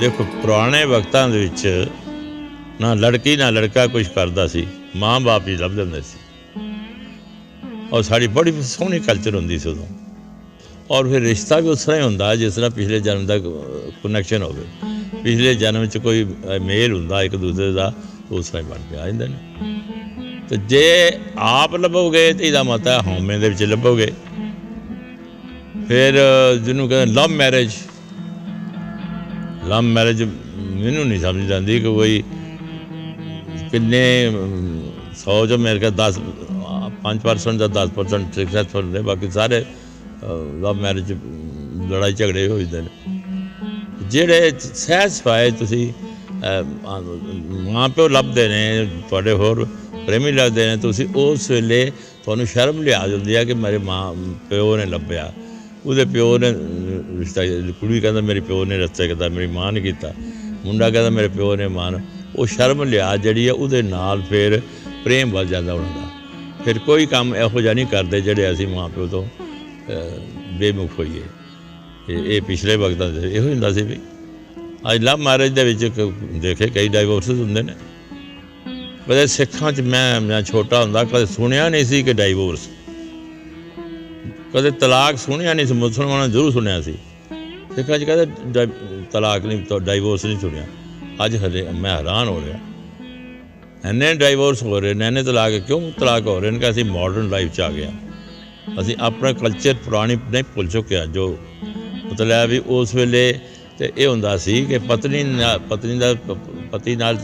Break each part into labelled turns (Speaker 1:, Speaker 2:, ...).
Speaker 1: ਦੇਖੋ, ਪੁਰਾਣੇ ਵਕਤਾਂ ਦੇ ਵਿੱਚ ਨਾ ਲੜਕੀ, ਨਾ ਲੜਕਾ ਕੁਝ ਕਰਦਾ ਸੀ, ਮਾਂ-ਬਾਪ ਹੀ ਲੱਭ ਹੁੰਦੇ ਸੀ। ਔਰ ਸਾਡੀ ਬੜੀ ਸੋਹਣੀ ਕਲਚਰ ਹੁੰਦੀ ਸੀ ਉਦੋਂ। ਔਰ ਫਿਰ ਰਿਸ਼ਤਾ ਵੀ ਉਸ ਤਰ੍ਹਾਂ ਹੀ ਹੁੰਦਾ, ਜਿਸ ਤਰ੍ਹਾਂ ਪਿਛਲੇ ਜਨਮ ਦਾ ਕਨੈਕਸ਼ਨ ਹੋਵੇ। ਪਿਛਲੇ ਜਨਮ 'ਚ ਕੋਈ ਮੇਲ ਹੁੰਦਾ ਇੱਕ ਦੂਸਰੇ ਦਾ, ਉਸ ਤਰ੍ਹਾਂ ਹੀ ਬਣ ਕੇ ਆ ਜਾਂਦੇ ਨੇ। ਤੇ ਜੇ ਆਪ ਲੱਭੋਗੇ ਤੇ ਇਹਦਾ ਮਤਾ ਹੈ ਹਉਮੈ ਦੇ ਵਿੱਚ ਲੱਭੋਗੇ, ਫਿਰ ਜਿਹਨੂੰ ਕਹਿੰਦੇ ਲਵ ਮੈਰਿਜ ਲਵ ਮੈਰਿਜ ਮੈਨੂੰ ਨਹੀਂ ਸਮਝ ਆਉਂਦੀ ਕਿ ਕੋਈ ਕਿੰਨੇ 100 ਜੋ ਮੇਰੇ ਕੋਲ 10 5% ਜਾਂ 10% ਸਕਸੈਸਫੁਲ ਨੇ, ਬਾਕੀ ਸਾਰੇ ਲਵ ਮੈਰਿਜ ਲੜਾਈ ਝਗੜੇ ਹੋ ਜਾਂਦੇ ਨੇ। ਜਿਹੜੇ ਸੈਟੀਸਫਾਈ ਤੁਸੀਂ ਮਾਂ ਪਿਓ ਲੱਭਦੇ ਨੇ, ਤੁਹਾਡੇ ਹੋਰ ਪ੍ਰੇਮੀ ਲੱਭਦੇ ਨੇ, ਤੁਸੀਂ ਉਸ ਵੇਲੇ ਤੁਹਾਨੂੰ ਸ਼ਰਮ ਲਿਆ ਜਾਂਦੀ ਹੈ ਕਿ ਮੇਰੇ ਮਾਂ ਪਿਓ ਨੇ ਲੱਭਿਆ। ਉਹਦੇ ਪਿਓ ਨੇ ਰਿਸ਼ਤਾ ਕੁੜੀ ਕਹਿੰਦਾ, ਮੇਰੇ ਪਿਓ ਨੇ ਰਸਤੇ ਕੀਤਾ, ਮੇਰੀ ਮਾਂ ਨੇ ਕੀਤਾ। ਮੁੰਡਾ ਕਹਿੰਦਾ, ਮੇਰੇ ਪਿਓ ਨੇ ਮਾਂ ਉਹ ਸ਼ਰਮ ਲਿਆ, ਜਿਹੜੀ ਹੈ ਉਹਦੇ ਨਾਲ ਫਿਰ ਪ੍ਰੇਮ ਵੱਧ ਜਾਂਦਾ ਉਹਨਾਂ ਦਾ। ਫਿਰ ਕੋਈ ਕੰਮ ਇਹੋ ਜਿਹਾ ਨਹੀਂ ਕਰਦੇ ਜਿਹੜੇ ਅਸੀਂ ਮਾਂ ਪਿਓ ਤੋਂ ਬੇਮੁਖ ਹੋਈਏ। ਇਹ ਇਹ ਪਿਛਲੇ ਵਕਤਾਂ ਦੇ ਇਹੋ ਹੀ ਹੁੰਦਾ ਸੀ ਵੀ ਅੱਜ ਲਵ ਮੈਰਿਜ ਦੇ ਵਿੱਚ ਦੇਖੇ, ਕਈ ਡਾਈਵੋਰਸਸ ਹੁੰਦੇ ਨੇ। ਕਦੇ ਸਿੱਖਾਂ 'ਚ ਮੈਂ ਮੈਂ ਛੋਟਾ ਹੁੰਦਾ, ਕਦੇ ਸੁਣਿਆ ਨਹੀਂ ਸੀ ਕਿ ਡਾਈਵੋਰਸ ਕਦੇ ਤਲਾਕ ਸੁਣਿਆ ਨਹੀਂ ਸੀ, ਮੁਸਲਮਾਨਾਂ ਨੇ ਜ਼ਰੂਰ ਸੁਣਿਆ ਸੀ। ਸਿੱਖਾਂ ਅੱਜ ਕਹਿੰਦੇ ਡਾਈ- ਤਲਾਕ ਨਹੀਂ ਡਾਈਵੋਰਸ ਨਹੀਂ ਸੁਣਿਆ ਅੱਜ ਹਲੇ ਮੈਂ ਹੈਰਾਨ ਹੋ ਰਿਹਾ। ਐਨੇ ਡਾਈਵੋਰਸ ਹੋ ਰਹੇ ਨੇ, ਇੰਨੇ ਤਲਾਕ, ਕਿਉਂ ਤਲਾਕ ਹੋ ਰਹੇ ਨੇ ਕਿ ਅਸੀਂ ਮਾਡਰਨ ਲਾਈਫ 'ਚ ਆ ਗਏ ਅਸੀਂ ਆਪਣਾ ਕਲਚਰ ਪੁਰਾਣੀ ਨਹੀਂ ਭੁੱਲ ਚੁੱਕਿਆ ਜੋ ਮਤਲਬ ਹੈ ਵੀ ਉਸ ਵੇਲੇ ਤੇ ਇਹ ਹੁੰਦਾ ਸੀ ਕਿ ਪਤਨੀ ਨਾਲ ਪਤਨੀ ਦਾ ਪਤੀ ਨਾਲ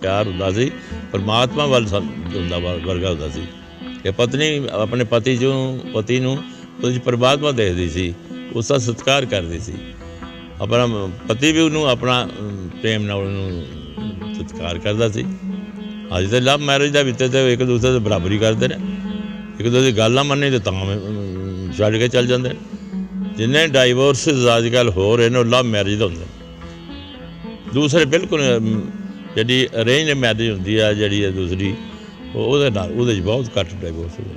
Speaker 1: ਪਿਆਰ ਹੁੰਦਾ ਸੀ, ਪਰਮਾਤਮਾ ਵੱਲ ਹੁੰਦਾ ਵਰ- ਵਰਗਾ ਹੁੰਦਾ ਸੀ। ਕਿ ਪਤਨੀ ਆਪਣੇ ਪਤੀ ਨੂੰ ਪਤੀ ਨੂੰ ਉਹਦੀ ਪਰਮਾਤਮਾ ਦੇਖਦੀ ਸੀ ਉਸ ਦਾ ਸਤਿਕਾਰ ਕਰਦੀ ਸੀ। ਆਪਣਾ ਪਤੀ ਵੀ ਉਹਨੂੰ ਆਪਣਾ ਪ੍ਰੇਮ ਨਾਲ ਉਹਨੂੰ ਸਤਿਕਾਰ ਕਰਦਾ ਸੀ। ਅੱਜ ਤੇ ਲਵ ਮੈਰਿਜ ਦਾ ਵਿੱਚ ਤੇ ਇੱਕ ਦੂਸਰੇ ਦੇ ਬਰਾਬਰੀ ਕਰਦੇ ਨੇ। ਇੱਕ ਦੂਸਰੇ ਦੀ ਗੱਲ ਨਾ ਮੰਨੇ ਤੇ ਤਾਂ ਛੱਡ ਕੇ ਚੱਲ ਜਾਂਦੇ ਨੇ। ਜਿੰਨੇ ਡਾਈਵੋਰਸਸ ਅੱਜ ਕੱਲ੍ਹ ਹੋ ਰਹੇ ਨੇ, ਉਹ ਲਵ ਮੈਰਿਜ ਦੇ ਹੁੰਦੇ। ਨੇ ਦੂਸਰੇ ਬਿਲਕੁਲ ਜਿਹੜੀ ਅਰੇਂਜ ਮੈਰਿਜ ਹੁੰਦੀ ਆ, ਜਿਹੜੀ ਹੈ ਦੂਸਰੀ, ਉਹ ਉਹਦੇ ਨਾਲ, ਉਹਦੇ 'ਚ ਬਹੁਤ ਘੱਟ ਡਾਈਵੋਰਸ ਹੁੰਦੇ